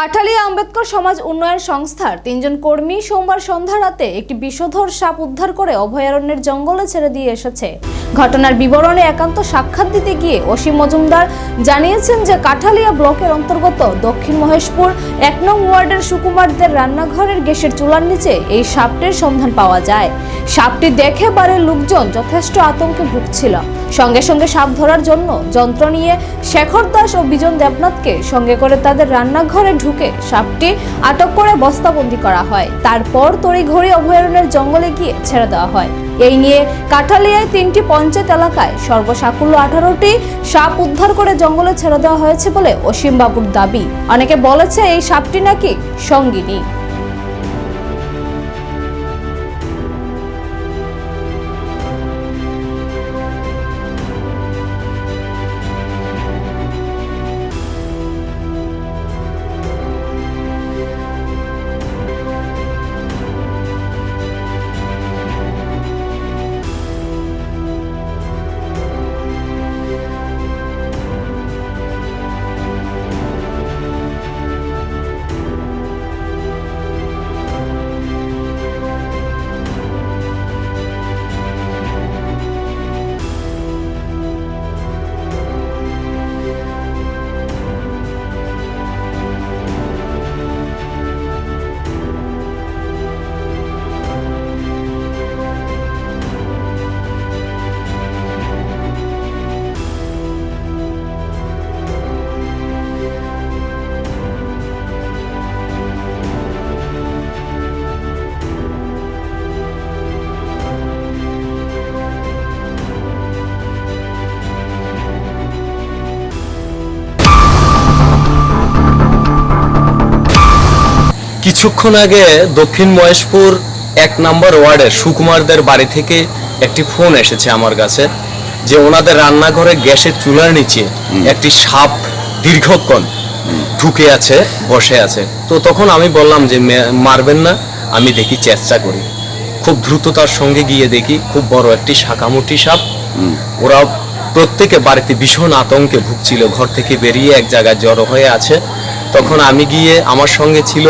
কাঠালিয়া আম্বেদকর সমাজ উন্নয়ন সংস্থার তিনজন কর্মী সোমবার সন্ধ্যা রাতে একটি বিষধর সাপ উদ্ধার করে অভয়ারণ্যের জঙ্গলে ছেড়ে দিয়ে এসেছে। ঘটনার বিবরণে একান্ত সাক্ষাৎ দিতে গিয়ে অসীম মজুমদার জানিয়েছেন যে কাঠালিয়া ব্লকের অন্তর্গত দক্ষিণ মহেশপুর এক নং ওয়ার্ডের সুকুমারদের রান্নাঘরের গ্যাসের চুলার নিচে এই সাপটির সন্ধান পাওয়া যায়। সাপটি দেখে বাড়ির লোকজন যথেষ্ট আতঙ্কে ভুগছিল। সঙ্গে সঙ্গে সাপ ধরার জন্য যন্ত্র নিয়ে শেখর দাস ও বিজন দেবনাথকে সঙ্গে করে তাদের রান্নাঘরে ঢুকে সাপটি আটক করে বস্তাবন্দি করা হয়। তারপর তড়িঘড়ি অভয়ারণ্যের জঙ্গলে গিয়ে ছেড়ে দেওয়া হয়। এই নিয়ে কাঠালিয়ায় তিনটি পঞ্চায়েত এলাকায় সর্বসাকুল্য আঠারোটি সাপ উদ্ধার করে জঙ্গলে ছেড়ে দেওয়া হয়েছে বলে অসীম বাবুর দাবি। অনেকে বলেছে এই সাপটি নাকি সঙ্গিনী। কিছুক্ষণ আগে দক্ষিণ মহেশপুর এক নম্বর ওয়ার্ডের সুকুমারদের বাড়ি থেকে একটি ফোন এসেছে আমার কাছে যে ওনাদের রান্নাঘরে গ্যাসের চুলার নিচে একটি সাপ দীর্ঘক্ষণ ঢুকে আছে বসে আছে। তো তখন আমি বললাম যে মারবেন না আমি দেখি চেষ্টা করি। খুব দ্রুততার সঙ্গে গিয়ে দেখি খুব বড় একটি শাকামুটি সাপ। ওরা প্রত্যেকে বাড়িতে ভীষণ আতঙ্কে ভুগছিল ঘর থেকে বেরিয়ে এক জায়গায় জড়ো হয়ে আছে। তখন আমি গিয়ে আমার সঙ্গে ছিল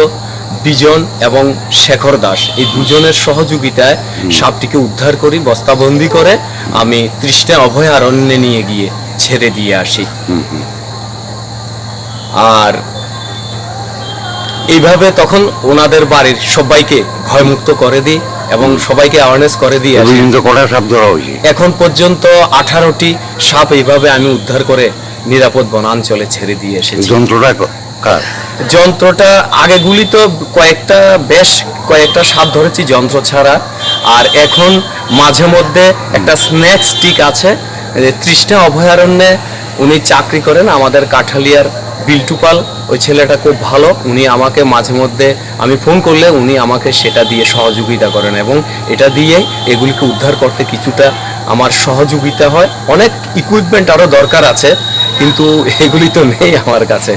বিজন এবং শেখর দাস। এই দুজনের সহযোগিতায় সাপটিকে উদ্ধার করি বস্তাবন্দি করে আমি তৃষ্ণা অভয়ারণ্যে নিয়ে গিয়ে ছেড়ে দিয়ে আসি। আর এইভাবে তখন ওনাদের বাড়ির সবাইকে ভয়মুক্ত করে দিই এবং সবাইকে অ্যাওয়ারনেস করে দিয়ে এখন পর্যন্ত আঠারোটি সাপ এইভাবে আমি উদ্ধার করে নিরাপদ বনাঞ্চলে ছেড়ে দিয়ে এসেছি। যন্ত্রটা যন্ত্রটা আগেগুলি তো কয়েকটা বেশ কয়েকটা সাপ ধরেছি যন্ত্র ছাড়া। আর এখন মাঝে মধ্যে একটা স্ন্যাক স্টিক আছে তৃষ্ণা অভয়ারণ্যে উনি চাকরি করেন আমাদের কাঠালিয়ার বিল্টুপাল। ওই ছেলেটা খুব ভালো, উনি আমাকে মাঝে মধ্যে আমি ফোন করলে উনি আমাকে সেটা দিয়ে সহযোগিতা করেন এবং এটা দিয়ে এগুলিকে উদ্ধার করতে কিছুটা আমার সহযোগিতা হয়। অনেক ইকুইপমেন্ট আরও দরকার আছে, কিন্তু এগুলি তো নেই আমার কাছে।